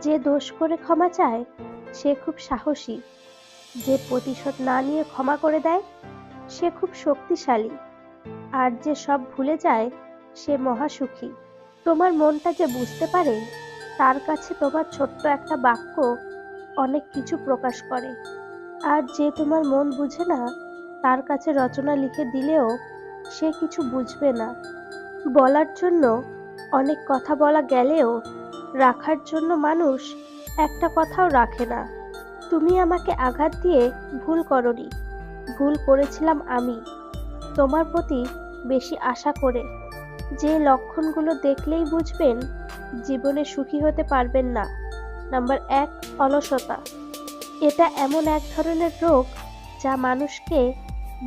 যে দোষ করে ক্ষমা চায়, সে খুব সাহসী। যে প্রতিশোধ না নিয়ে ক্ষমা করে দেয়, সে খুব শক্তিশালী। আর যে সব ভুলে যায়, সে মহাসুখী। তোমার মনটা যে বুঝতে পারে, তার কাছে তোমার ছোট্ট একটা বাক্য অনেক কিছু প্রকাশ করে। আর যে তোমার মন বুঝে না, তার কাছে রচনা লিখে দিলেও সে কিছু বুঝবে না। বলার জন্য অনেক কথা বলা গেলেও রাখার জন্য মানুষ একটা কথাও রাখে না। তুমি আমাকে আঘাত দিয়ে ভুল করনি। ভুল করেছিলাম আমি। তোমার প্রতি বেশি আশা করে। যে লক্ষণগুলো দেখলেই বুঝবেন, জীবনে সুখী হতে পারবেন না। নাম্বার এক, অলসতা। এটা এমন এক ধরনের রোগ যা মানুষকে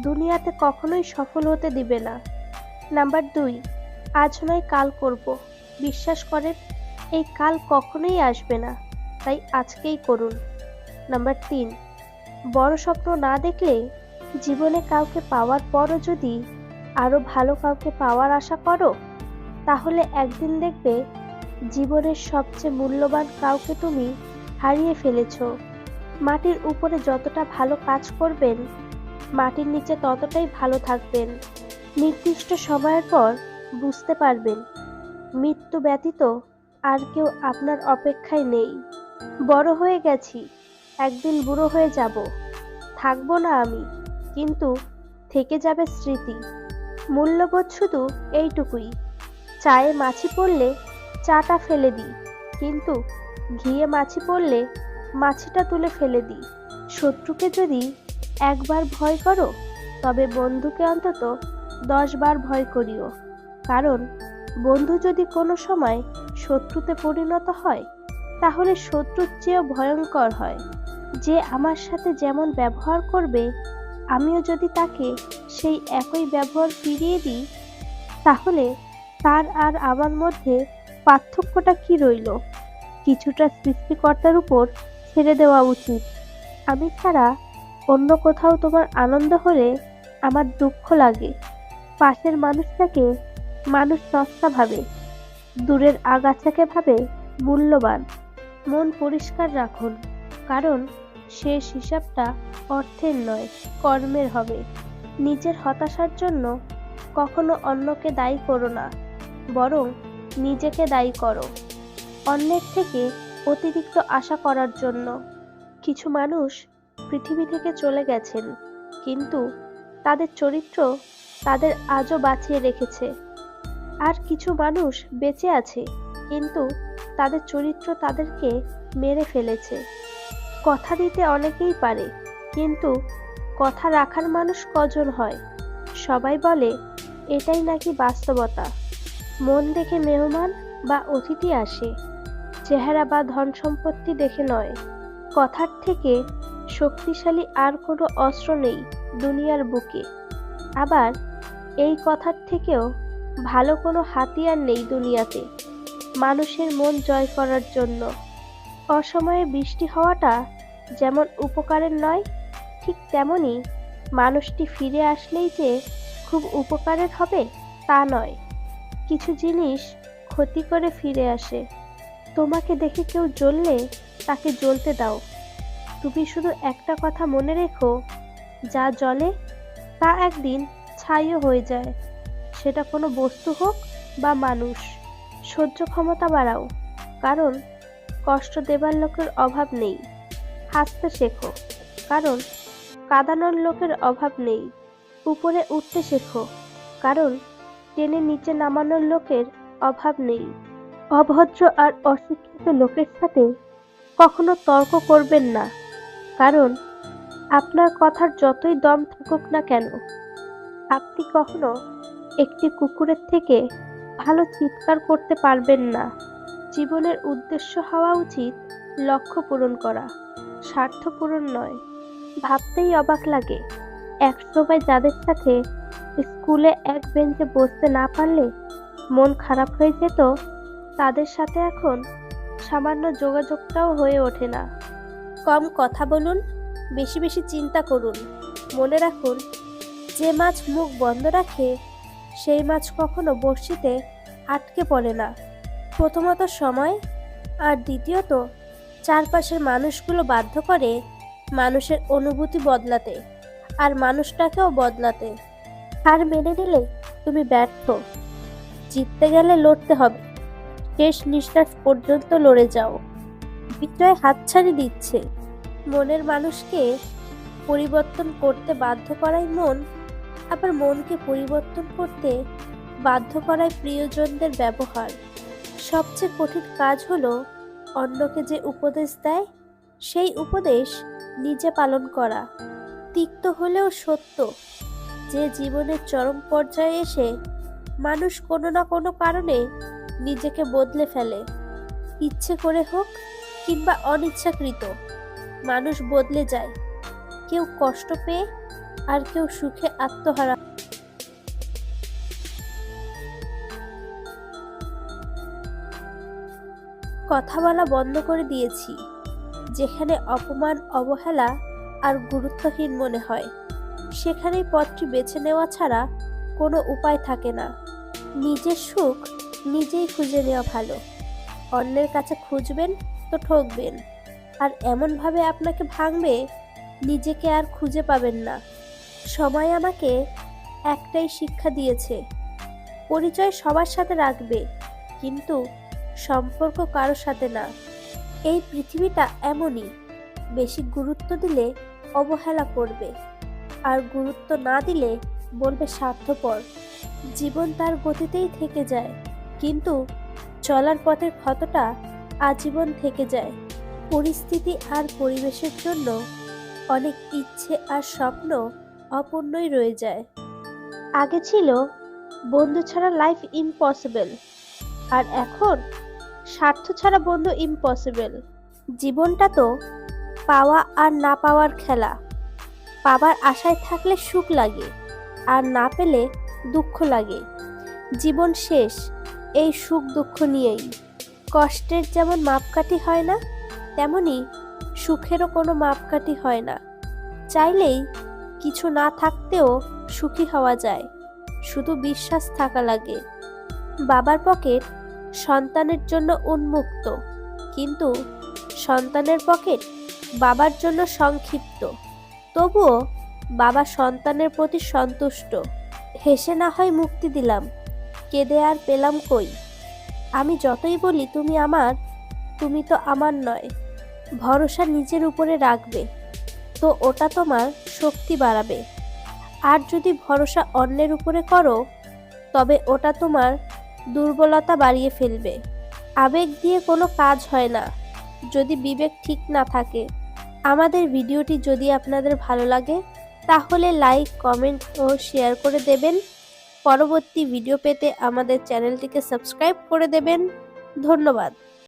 দুনিয়াতে কখনোই সফল হতে দিবে না। নাম্বার দুই, আজ নয় কাল করব। বিশ্বাস করেন এই কাল কখনোই আসবে না, তাই আজকেই করুন। নাম্বার তিন, বড় স্বপ্ন না দেখলে জীবনে কাউকে পাওয়ার পরও যদি আরও ভালো কাউকে পাওয়ার আশা করো, তাহলে একদিন দেখবে জীবনের সবচেয়ে মূল্যবান কাউকে তুমি হারিয়ে ফেলেছো। মাটির উপরে যতটা ভালো কাজ করবেন, মাটির নিচে ততটাই ভালো থাকবেন। নির্দিষ্ট সময়ের পর বুঝতে পারবেন, মৃত্যু ব্যতীত আর কেউ আপনার অপেক্ষায় নেই। বড় হয়ে গেছি, একদিন বুড়ো হয়ে যাব। থাকব না আমি, কিন্তু থেকে যাবে স্মৃতি। মূল্যবোধ শুধু এইটুকুই। চায়ে মাছি পড়লে চাটা ফেলে দিই, কিন্তু ঘিয়ে মাছি পড়লে মাছিটা তুলে ফেলে দিই। শত্রুকে যদি একবার ভয় করো, তবে বন্ধুকে অন্তত দশ বার ভয় করিও। কারণ বন্ধু যদি কোনো সময় শত্রুতে পরিণত হয়, তাহলে শত্রুর চেয়েও ভয়ঙ্কর হয়। যে আমার সাথে যেমন ব্যবহার করবে, আমিও যদি তাকে সেই একই ব্যবহার ফিরিয়ে দিই, তাহলে তার আর আমার মধ্যে পার্থক্যটা কি রইল? কিছুটা সৃষ্টিকর্তার উপর ছেড়ে দেওয়া উচিত। আমি ছাড়া অন্য কোথাও তোমার আনন্দ হলে আমার দুঃখ লাগে। পাশের মানুষটাকে মানুষ সস্তা ভাবে দূরের আগাছাকে ভাবে মূল্যবান। মন পরিষ্কার রাখুন, কারণ শেষ হিসাবটা অর্থের নয়, কর্মের হবে। নিজের হতাশার জন্য কখনো অন্যকে দায়ী করো না, বরং নিজেকে দায়ী করো। অন্যের থেকে অতিরিক্ত আশা করার জন্য। কিছু মানুষ পৃথিবী থেকে চলে গেছেন, কিন্তু তাদের চরিত্র তাদের আজও বাঁচিয়ে রেখেছে। আর কিছু মানুষ বেঁচে আছে, কিন্তু তাদের চরিত্র তাদেরকে মেরে ফেলেছে। কথা দিতে অনেকেই পারে, কিন্তু কথা রাখার মানুষ কজন হয়? সবাই বলে, এটাই নাকি বাস্তবতা। মন দেখে মেহমান বা অতিথি আসে, চেহারা বা ধন সম্পত্তি দেখে নয়। কথার থেকে শক্তিশালী আর কোনো অস্ত্র নেই দুনিয়ার বুকে। আবার এই কথার থেকেও ভালো কোনো হাতিয়ার নেই দুনিয়াতে। মানুষের মন জয় করার জন্য। অসময়ে বৃষ্টি হওয়াটা যেমন উপকারের নয়, ঠিক তেমনি মানুষটি ফিরে আসলেই যে খুব উপকারের হবে তা নয়। কিছু জিনিস ক্ষতি করে ফিরে আসে। তোমাকে দেখে কেউ জ্বললে তাকে জ্বলতে দাও। তুমি শুধু একটা কথা মনে রেখো, যা জ্বলে তা একদিন ছাইও হয়ে যায়। সেটা কোনো বস্তু হোক বা মানুষ। সহ্য ক্ষমতা বাড়াও, কারণ কষ্ট দেবার লোকের অভাব নেই। হাসতে শেখো, কারণ কাঁদানোর লোকের অভাব নেই। উপরে উঠতে শেখো, কারণ টেনে নিচে নামানোর লোকের অভাব নেই। অভদ্র আর অশিক্ষিত লোকের সাথে কখনো তর্ক করবেন না, কারণ আপনার কথার যতই দম থাকুক না কেন, আপনি কখনো একটি কুকুরের থেকে ভালো চিৎকার করতে পারবেন না। জীবনের উদ্দেশ্য হওয়া উচিত লক্ষ্য পূরণ করা, স্বার্থ পূরণ নয়। ভাবতেই অবাক লাগে এক সময় যাদের সাথে স্কুলে এক বেঞ্চে বসতে না পারলে মন খারাপ হয়ে যেত, তাদের সাথে এখন সামান্য যোগাযোগটাও হয়ে ওঠে না। কম কথা বলুন, বেশি বেশি চিন্তা করুন। মনে রাখুন, যে মাছ মুখ বন্ধ রাখে সেই মাছ কখনো বড়শিতে আটকে পড়ে না। প্রথমত সময় আর দ্বিতীয়ত চারপাশের মানুষগুলো বাধ্য করে মানুষের অনুভূতি বদলাতে আর মানুষটাকেও বদলাতে। হার মেনে নিলে তুমি ব্যর্থ। জিততে গেলে লড়তে হবে। শেষ নিঃশ্বাস পর্যন্ত লড়ে যাও। বিজয় হাতছানি দিচ্ছে। মনের মানুষকে পরিবর্তন করতে বাধ্য করাই মন আবার মনকে পরিবর্তন করতে বাধ্য করায় প্রিয়জনদের ব্যবহার। সবচেয়ে কঠিন কাজ হলো অন্যকে যে উপদেশ দেয়, সেই উপদেশ নিজে পালন করা। তিক্ত হলেও সত্য, যে জীবনের চরম পর্যায়ে এসে মানুষ কোনো না কোনো কারণে নিজেকে বদলে ফেলে। ইচ্ছে করে হোক কিংবা অনিচ্ছাকৃত, মানুষ বদলে যায়। কেউ কষ্ট পেয়ে আর কেউ সুখে আত্মহারা কথা বলা বন্ধ করে দিয়েছি, যেখানে অপমান, অবহেলা আর গুরুত্বহীন মনে হয়। সেখানেই পথটি বেছে নেওয়া ছাড়া কোনো উপায় থাকে না। নিজের সুখ নিজেই খুঁজে নেওয়া ভালো। অন্যের কাছে খুঁজবেন তো ঠকবেন। আর এমনভাবে আপনাকে ভাঙবে, নিজেকে আর খুঁজে পাবেন না। সময় আমাকে একটাই শিক্ষা দিয়েছে। পরিচয় সবার সাথে রাখবে, কিন্তু সম্পর্ক কারোর সাথে না। এই পৃথিবীটা এমনই, বেশি গুরুত্ব দিলে অবহেলা করবে, আর গুরুত্ব না দিলে বলবে স্বার্থপর। জীবন তার গতিতেই থেকে যায়, কিন্তু চলার পথের ক্ষতটা আজীবন থেকে যায়। পরিস্থিতি আর পরিবেশের জন্য অনেক ইচ্ছে আর স্বপ্ন অপূর্ণই রয়ে যায়। আগে ছিল বন্ধু ছাড়া লাইফ ইম্পসিবল আর এখন স্বার্থ ছাড়া বন্ধু ইম্পসিবল জীবনটা তো পাওয়া আর না পাওয়ার খেলা। পাবার আশায় থাকলে সুখ লাগে আর না পেলে দুঃখ লাগে। জীবন শেষ এই সুখ দুঃখ নিয়েই। কষ্টের যেমন মাপকাঠি হয় না তেমনি সুখেরও কোনো মাপকাঠি হয় না। চাইলেই কিছু না থাকতেও সুখী হওয়া যায়। শুধু বিশ্বাস থাকা লাগে। বাবার পকেট সন্তানের জন্য উন্মুক্ত। কিন্তু সন্তানের পকেট বাবার জন্য সংক্ষিপ্ত। তবুও বাবা সন্তানের প্রতি সন্তুষ্ট। হেসে না হয় মুক্তি দিলাম। কেঁদে আর পেলাম কই? আমি যতই বলি, তুমি আমার, তুমি তো আমার নয়। ভরসা নিজের উপরে রাখবে। তো ওটা তোমার শক্তি বাড়াবে। আর যদি ভরসা অন্যের উপরে করো, তবে ওটা তোমার দুর্বলতা বাড়িয়ে ফেলবে। আবেগ দিয়ে কোনো কাজ হয় না, যদি বিবেক ঠিক না থাকে। আমাদের ভিডিওটি যদি আপনাদের ভালো লাগে, তাহলে লাইক, কমেন্ট ও শেয়ার করে দেবেন। পরবর্তী ভিডিও পেতে আমাদের চ্যানেলটিকে সাবস্ক্রাইব করে দেবেন। ধন্যবাদ।